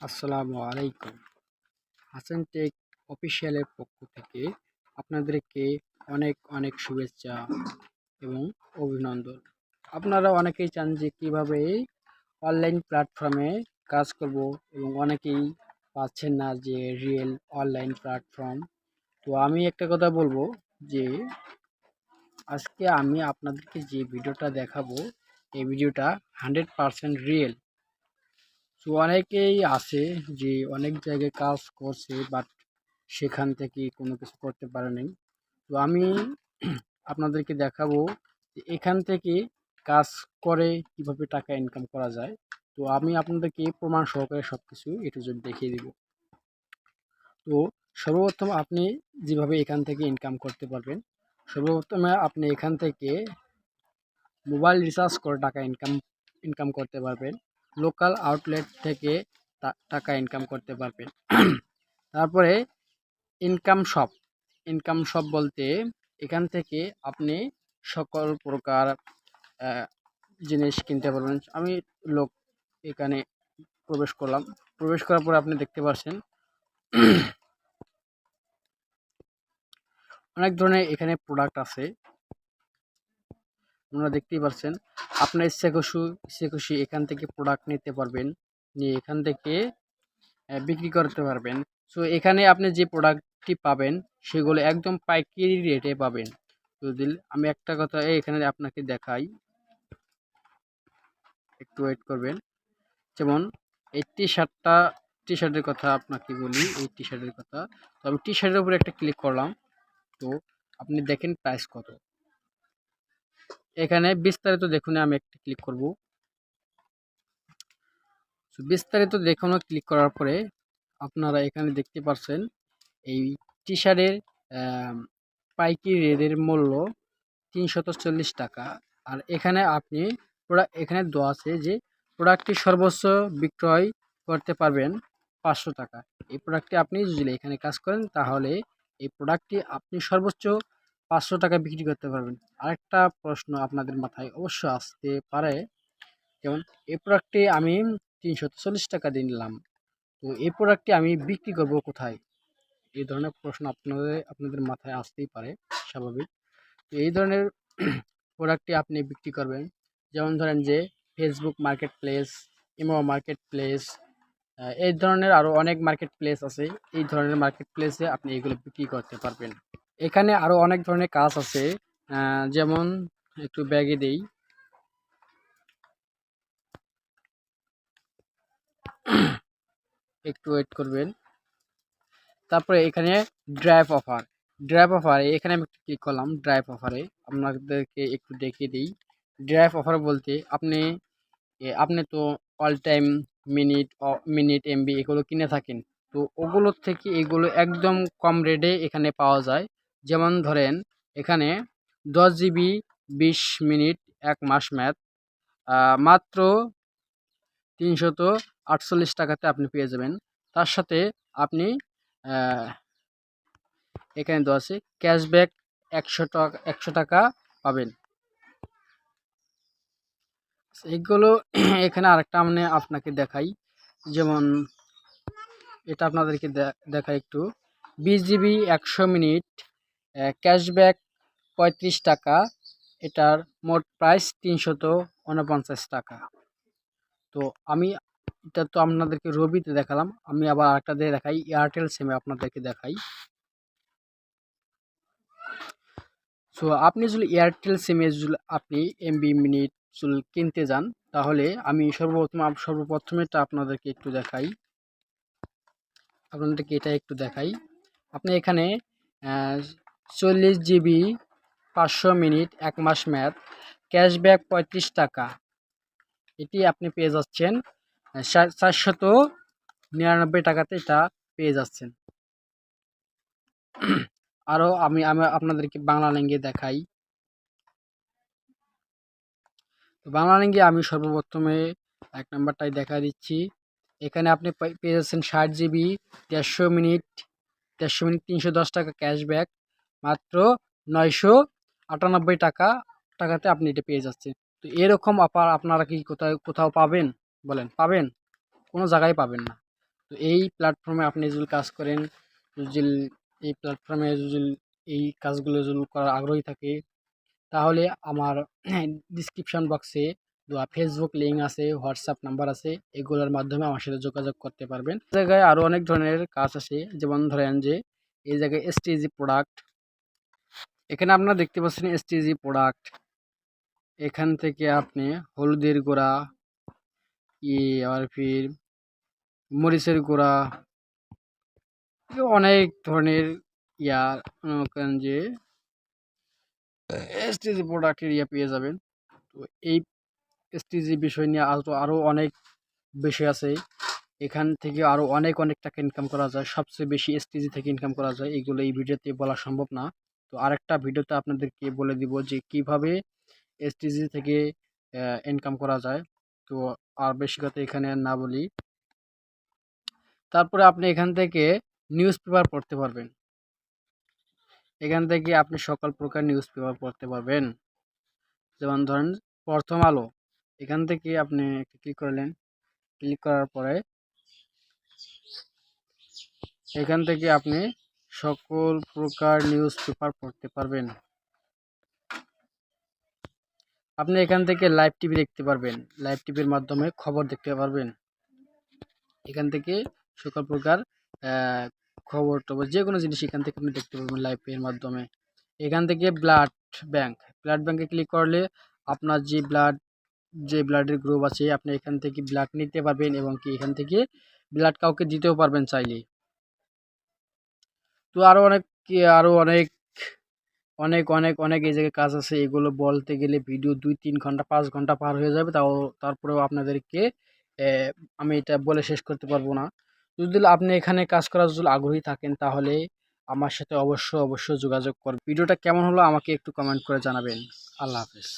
আসসালামু আলাইকুম। হাসান টেক অফিসিয়ালের পক্ষ থেকে আপনাদেরকে অনেক অনেক শুভেচ্ছা এবং অভিনন্দন। আপনারা অনেকেই চান যে কীভাবে অনলাইন প্ল্যাটফর্মে কাজ করব এবং অনেকেই পাচ্ছেন না যে রিয়েল অনলাইন প্ল্যাটফর্ম তো আমি একটা কথা বলব যে, আজকে আমি আপনাদেরকে যে ভিডিওটা দেখাবো, এই ভিডিওটা হান্ড্রেড পারসেন্ট রিয়েল তো অনেকেই আছে যে অনেক জায়গায় কাজ করছে বাট সেখান থেকে কোনো কিছু করতে পারে নাই। তো আমি আপনাদেরকে দেখাবো যে এখান থেকে কাজ করে কীভাবে টাকা ইনকাম করা যায়। তো আমি আপনাদেরকে প্রমাণ সহকারে সব কিছু এটু যদি দেখিয়ে দিব। তো সর্বপ্রথম আপনি যেভাবে এখান থেকে ইনকাম করতে পারবেন, সর্বপ্রথমে আপনি এখান থেকে মোবাইল রিচার্জ করে টাকা ইনকাম ইনকাম করতে পারবেন। লোকাল আউটলেট থেকে টাকা ইনকাম করতে পারবেন। তারপরে ইনকাম শপ ইনকাম শপ বলতে এখান থেকে আপনি সকল প্রকার জিনিস কিনতে পারবেন। আমি লোক এখানে প্রবেশ করলাম। প্রবেশ করার পরে আপনি দেখতে পাচ্ছেন অনেক ধরনের এখানে প্রোডাক্ট আছে। আপনারা দেখতেই পাচ্ছেন আপনার ইচ্ছে খুশি ইচ্ছে খুশি এখান থেকে প্রোডাক্ট নিতে পারবেন। নিয়ে এখান থেকে বিক্রি করতে পারবেন। সো এখানে আপনি যে প্রোডাক্টটি পাবেন, সেগুলো একদম পাইকারি রেটে পাবেন। যদি আমি একটা কথা এখানে আপনাকে দেখাই। একটু ওয়েট করবেন। যেমন, এই টি শার্টটা টি শার্টের কথা আপনাকে বলি, এই টি শার্টের কথা। তো আমি টি শার্টের উপরে একটা ক্লিক করলাম। তো আপনি দেখেন প্রাইস কত। এখানে বিস্তারিত দেখুন, আমি একটি ক্লিক করব। বিস্তারিত দেখুন ক্লিক করার পরে আপনারা এখানে দেখতে পাচ্ছেন, এই টি শার্টের পাইকারি রেটের মূল্য চল্লিশ টাকা। আর এখানে আপনি এখানে দেওয়া আছে যে প্রোডাক্টটি সর্বোচ্চ বিক্রয় করতে পারবেন পাঁচশো টাকা। এই প্রোডাক্টটি আপনি যদি এখানে কাজ করেন, তাহলে এই প্রোডাক্টটি আপনি সর্বোচ্চ পাঁচশো টাকা বিক্রি করতে পারবেন। আরেকটা প্রশ্ন আপনাদের মাথায় অবশ্য আসতে পারে। যেমন এই প্রোডাক্টটি আমি তিনশো চল্লিশ টাকা দিয়ে নিলাম। তো এই প্রোডাক্টটি আমি বিক্রি করব কোথায়? এই ধরনের প্রশ্ন আপনাদের আপনাদের মাথায় আসতেই পারে, স্বাভাবিক। তো এই ধরনের প্রোডাক্টটি আপনি বিক্রি করবেন। যেমন ধরেন যে Facebook market place imo market place এই ধরনের আরও অনেক মার্কেট প্লেস আছে। এই ধরনের মার্কেট প্লেসে আপনি এগুলো বিক্রি করতে পারবেন। এখানে আরও অনেক ধরনের কাজ আছে। যেমন একটু ব্যাগে দেই। একটু ওয়েট করবেন। তারপরে এখানে ড্রাইভ অফার ড্রাইভ অফারে এখানে আমি একটু ক্লিক করলাম ড্রাইভ অফারে আপনাদেরকে একটু দেখিয়ে দিই। ড্রাইভ অফার বলতে আপনি আপনি তো all time minute minute MB এগুলো কিনে থাকেন। তো ওগুলোর থেকে এগুলো একদম কম রেটে এখানে পাওয়া যায়। যেমন ধরেন, এখানে দশ জিবি বিশ মিনিট এক মাস ম্যাথ মাত্র তিনশত আটচল্লিশ টাকাতে আপনি পেয়ে যাবেন। তার সাথে আপনি এখানে দেওয়া আছে, ক্যাশব্যাক একশো টাকা একশো টাকা পাবেন। এগুলো এখানে আরেকটা আমি আপনাকে দেখাই, যেমন এটা আপনাদেরকে দেখাই একটু। বিশ জিবি একশো মিনিট ক্যাশব্যাক পঁয়ত্রিশ টাকা, এটার মোট প্রাইস তিনশত উনপঞ্চাশ টাকা। তো আমি, এটা তো আপনাদেরকে রবিতে দেখালাম, আমি আবার আরেকটা দিয়ে দেখাই এয়ারটেল সিমে আপনাদেরকে দেখাই। সো আপনি যদি এয়ারটেল সিমে যদি আপনি এমবি মিনিট যদি কিনতে যান, তাহলে আমি সর্বপ্রথম আপ- সর্বপ্রথমেটা আপনাদেরকে একটু দেখাই। আপনাদেরকে এটা একটু দেখাই। আপনি এখানে চল্লিশ জিবি, পাঁচশো মিনিট, এক মাস ম্যাথ, ক্যাশব্যাক পঁয়ত্রিশ টাকা। এটি আপনি পেয়ে যাচ্ছেন চারশত নিরানব্বই টাকাতে এটা পেয়ে যাচ্ছেন। আরও আমি আমি আপনাদেরকে বাংলা ল্যাঙ্গে দেখাই। তো বাংলা ল্যাঙ্গে আমি সর্বপ্রথমে এক নাম্বারটাই দেখা দিচ্ছি। এখানে আপনি পেয়ে যাচ্ছেন ষাট জিবি, দেড়শো মিনিট দেড়শো মিনিট, তিনশো দশ টাকা ক্যাশব্যাক। মাত্র নয়শো আটানব্বই টাকা, টাকাতে আপনি এটা পেয়ে যাচ্ছেন। তো এরকম অফার আপনারা কি কোথায়, কোথাও পাবেন? বলেন, পাবেন? কোনো জায়গায় পাবেন না। তো এই প্ল্যাটফর্মে আপনি যদি কাজ করেন, যদি এই প্ল্যাটফর্মে যদি এই কাজগুলো যদি করার আগ্রহী থাকে, তাহলে আমার ডিসক্রিপশন বক্সে দেওয়া ফেসবুক লিঙ্ক আছে হোয়াটসঅ্যাপ নাম্বার আছে, এগুলোর মাধ্যমে আমার সাথে যোগাযোগ করতে পারবেন। জায়গায় আরও অনেক ধরনের কাজ আছে। যেমন ধরেন যে, এই জায়গায় এসটিজি প্রোডাক্ট এখানে আপনারা দেখতে পাচ্ছেন এসটিজি প্রোডাক্ট এখান থেকে আপনি হলুদের গুঁড়া, ই আর ফির মরিচের গুঁড়া, অনেক ধরনের ইয়া যে এসটিজি প্রোডাক্টের ইয়া পেয়ে যাবেন। তো এই এসটিজি বিষয় নিয়ে আরও আরও অনেক বেশি আছে। এখান থেকে আরও অনেক অনেক টাকা ইনকাম করা যায়। সবচেয়ে বেশি এসটিজি থেকে ইনকাম করা যায়। এগুলো এই ভিডিওতে বলা সম্ভব না। তো আরেকটা ভিডিওতে আপনাদেরকে বলে দিব যে কীভাবে এসটিজি থেকে ইনকাম করা যায়। তো আর বেশি কথা এখানে না বলি। তারপরে আপনি এখান থেকে নিউজ পেপার পড়তে পারবেন। এখান থেকে আপনি সকল প্রকার নিউজ পেপার পড়তে পারবেন। যেমন ধরেন, প্রথম আলো। এখান থেকে আপনি ক্লিক করলেন ক্লিক করার পরে এখান থেকে আপনি সকল প্রকার নিউজ পেপার পড়তে পারবেন। আপনি এখান থেকে লাইভ টিভি দেখতে পারবেন। লাইভ টিভির মাধ্যমে খবর দেখতে পারবেন। এখান থেকে সকল প্রকার খবর টবর যে কোনো জিনিস এখান থেকে আপনি দেখতে পারবেন লাইভের মাধ্যমে। এখান থেকে ব্লাড ব্যাংক ব্লাড ব্যাংকে ক্লিক করলে আপনার যে ব্লাড যে ব্লাডের গ্রুপ আছে, আপনি এখান থেকে ব্লাড নিতে পারবেন এবং কি এখান থেকে ব্লাড কাউকে দিতেও পারবেন চাইলে। তো আরও অনেক আরও অনেক অনেক অনেক অনেক এই জায়গায় কাজ আছে। এগুলো বলতে গেলে ভিডিও দুই, তিন ঘণ্টা, পাঁচ ঘণ্টা পার হয়ে যাবে। তাও, তারপরেও আপনাদেরকে আমি এটা বলে শেষ করতে পারব না। যদি আপনি এখানে কাজ করার যদি আগ্রহী থাকেন, তাহলে আমার সাথে অবশ্যই অবশ্যই যোগাযোগ করবেন। ভিডিওটা কেমন হলো আমাকে একটু কমেন্ট করে জানাবেন। আল্লাহ হাফেজ।